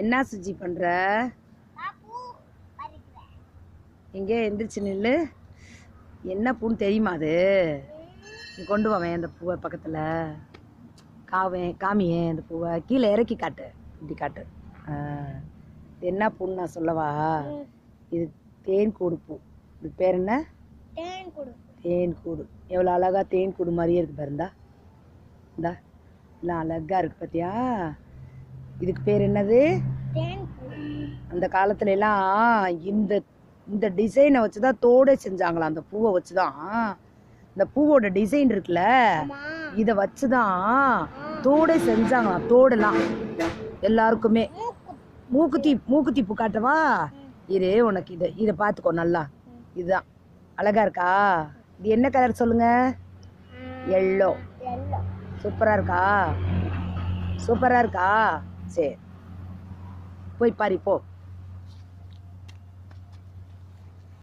என்ன சுஜி பண்ற? நான் பூ பறிக்கிறேன். எங்கே எந்திரிச்சு நில்லு. என்ன பூன்னு தெரியுமா அது? நீ கொண்டு வாவேன் அந்த பூவை பக்கத்தில். காவேன் காமியேன் அந்த பூவை. கீழே இறக்கி காட்டு. இப்படி காட்டு. என்ன பூன்னு நான் சொல்லவா? இது தேன் கூடு பூ. இது பேர் என்ன? தேன் கொடு தேன் கூடு. எவ்வளோ அழகா தேன் கூடு மாதிரியே இருக்கு பாருந்தா. இந்தா. எல்லாம் அழகா இருக்கு பார்த்தியா இதுக்கு பேர் என்னது? அந்த காலத்துல எல்லாம் இந்த இந்த டிசைனை வச்சு தான் தோடே செஞ்சாங்களாம். அந்த பூவை வச்சு தான் இந்த பூவோட டிசைன் இருக்குல்ல? இதை வச்சு தான் தோடே செஞ்சாங்களாம். தோடெல்லாம். எல்லாருக்குமே. மூக்கு மூக்குத்தி மூக்குத்தி பூ காட்டவா இரு உனக்கு இதை இதை பார்த்துக்கோ நல்லா. இதுதான். அழகா இருக்கா? இது என்ன கலர் சொல்லுங்க? எல்லோ எல்லோ சூப்பரா இருக்கா? சூப்பரா இருக்கா? சரி. போய் பாரு போ.